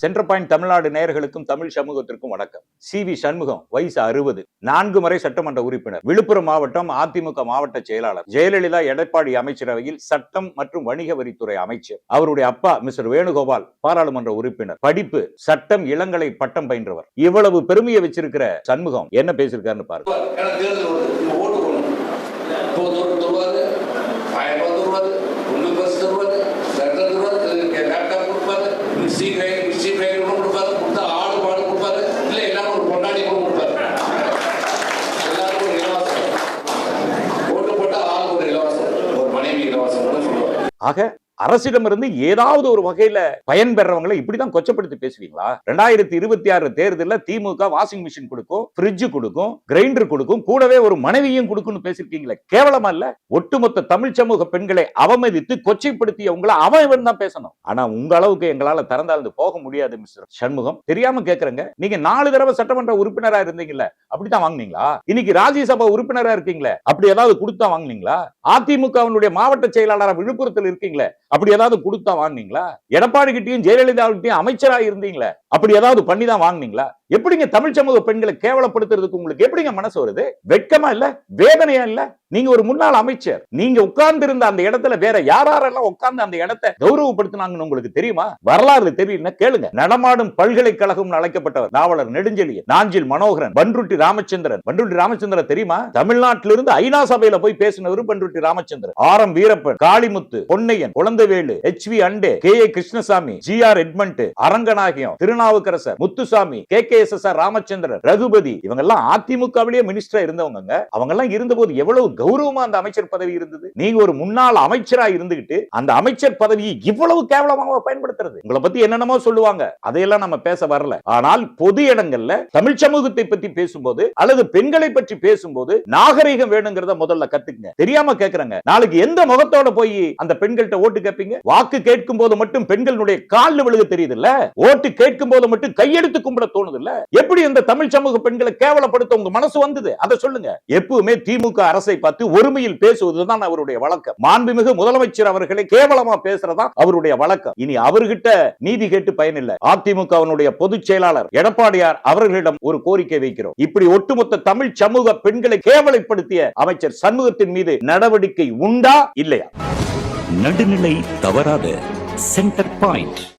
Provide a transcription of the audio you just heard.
Centre point Tamil Nadu நேயர்களுக்கும் தமிழ் சமூகத்திற்கும் வணக்கம். சி. வி. சண்முகம் வயசு அறுபது. நான்கு முறை சட்டமன்ற உறுப்பினர். விழுப்புரம் மாவட்டம் அதிமுக மாவட்ட செயலாளர். ஜெயலலிதா எடப்பாடி அமைச்சரவையில் சட்டம் மற்றும் வணிக வரித்துறை அமைச்சர். அவருடைய அப்பா மிஸ்டர் வேணுகோபால் பாராளுமன்ற உறுப்பினர். படிப்பு சட்டம் இளங்கலை பட்டம் பயின்றவர். இவ்வளவு பெருமையை வச்சிருக்கிற சண்முகம் என்ன பேசியிருக்காருன்னு பாருங்க. ஆக அரசிடமிருந்து ஏதாவது ஒரு வகையில பயன்பெறவங்களை இப்படிதான் கொச்சப்படுத்தி பேசுவீங்களா? ரெண்டாயிரத்தி இருபத்தி ஆறு தேர்தலில் திமுக வாஷிங் மிஷின் கொடுக்கும் ஃப்ரிட்ஜ் கொடுக்கும் கிரைண்டர் கொடுக்கும் கூடவே ஒரு மனைவியும் கொடுக்கும்னு பேசிருக்கீங்களே கேவலமா இல்ல? ஒட்டுமொத்த தமிழ் சமூக பெண்களை அவமதித்து கொச்சைப்படுத்திய உங்களை அவன் தான் பேசணும். ஆனா உங்க அளவுக்கு எங்களால திறந்தாழ்ந்து போக முடியாது மிஸ்டர் சண்முகம். தெரியாம கேக்குறேங்க. நீங்க நாலு தடவை சட்டமன்ற உறுப்பினரா இருந்தீங்கல்ல அப்படித்தான் வாங்குனீங்களா? இன்னைக்கு ராஜ்யசபா உறுப்பினரா இருக்கீங்களே அப்படி ஏதாவது கொடுத்தா வாங்குனீங்களா? அதிமுகவினுடைய மாவட்ட செயலாளரா விழுப்புரத்தில் இருக்கீங்களே அப்படி ஏதாவது கொடுத்தா வாங்குனீங்களா? எடப்பாடி கிட்டையும் ஜெயலலிதா கிட்டையும் அமைச்சரா இருந்தீங்களே? அப்படி ஏதாவது பண்ணி தான் வாங்குனீங்களா? எப்படிங்க தமிழ் சமூக பெண்களை கேவலப்படுத்துறதுக்கு உங்களுக்கு எப்படிங்க மனசு வருது? வெட்கமா இல்ல? வேதனையா இல்ல? நீங்க ஒரு முன்னாள் அமைச்சர். நீங்க உட்கார்ந்து இருந்த அந்த இடத்துல வேற யாரெல்லாம் உட்கார்ந்து அந்த இடத்தை கௌரவப்படுத்தினாங்கன்னு உங்களுக்கு தெரியுமா? வரலாறு தெரியல கேளுங்க. நடமாடும் பல்கலைக்கழகம் அழைக்கப்பட்டவர் நாவலர் நெடுஞ்செழியன் நாஞ்சில் மனோகரன் பன்ருட்டி ராமச்சந்திரன். பன்ருட்டி ராமச்சந்திரன் தெரியுமா? தமிழ்நாட்டிலிருந்து ஐநா சபையில போய் பேசினவர் Panruti Ramachandran. R. M. Veerappan Kalimuthu Ponnaiyan Kuzhandaivelu H. V. Hande K. A. Krishnasamy G. R. Edmund Aranganayagam Thirunavukkarasar Muthusamy K. K. S S R Ramachandran Raghupathi இவங்க எல்லாம் அதிமுகவிலேயே மினிஸ்டரா இருந்தவங்க அவங்க எல்லாம் இருந்தபோது எவ்வளவு கௌரவமா அந்த அமைச்சர் பதவி இருந்தது? நீங்க ஒரு முன்னாள் அமைச்சரா இருந்துகிட்டு அந்த அமைச்சர் பதவியை இவ்வளவு கேவலமாக பயன்படுத்துறது? உங்களை பத்தி என்னென்னமோ சொல்லுவாங்க. அதையெல்லாம் நம்ம பேச வரல. ஆனால் பொது இடங்கள்ல தமிழ் சமூகத்தை பத்தி பேசும்போது அல்லது பெண்களை பற்றி பேசும்போது நாகரிகம் வேணுங்கிறத முதல்ல கத்துக்குங்க. தெரியாம கேக்குறாங்க. நாளைக்கு எந்த முகத்தோட போய் அந்த பெண்கள்கிட்ட ஓட்டு கேட்பீங்க வாக்கு கேட்கும் போது மட்டும் பெண்களுடைய கால்ல விழுக தெரியுது இல்ல ஓட்டு கேட்கும் போது மட்டும் கையெடுத்து கும்பிட தோணுது இல்ல எப்படி இந்த தமிழ் சமூக பெண்களை கேவலப்படுத்த உங்க மனசு வந்தது? அதை சொல்லுங்க. எப்பவுமே திமுக அரசை பார்த்து ஒருமையில் பேசுவதுதான் அவருடைய வழக்கம். மாண்புமிகு முதலமைச்சர் அவர்களை கேவலமா பேசுறதா அவருடைய வழக்கம். இனி அவர்கிட்ட நீதி கேட்டு பயனில்லை அதிமுகவினுடைய பொதுச் செயலாளர் எடப்பாடியார் அவர்களிடம் ஒரு கோரிக்கை வைக்கிறோம். இப்படி ஒட்டுமொத்த தமிழ் சமூக பெண்களை கேவலைப்படுத்திய அமைச்சர் சண்முகத்தின் மீது நடவடிக்கை உண்டா? இல்லையா? நடுநிலை தவறாத சென்டர் பாயிண்ட்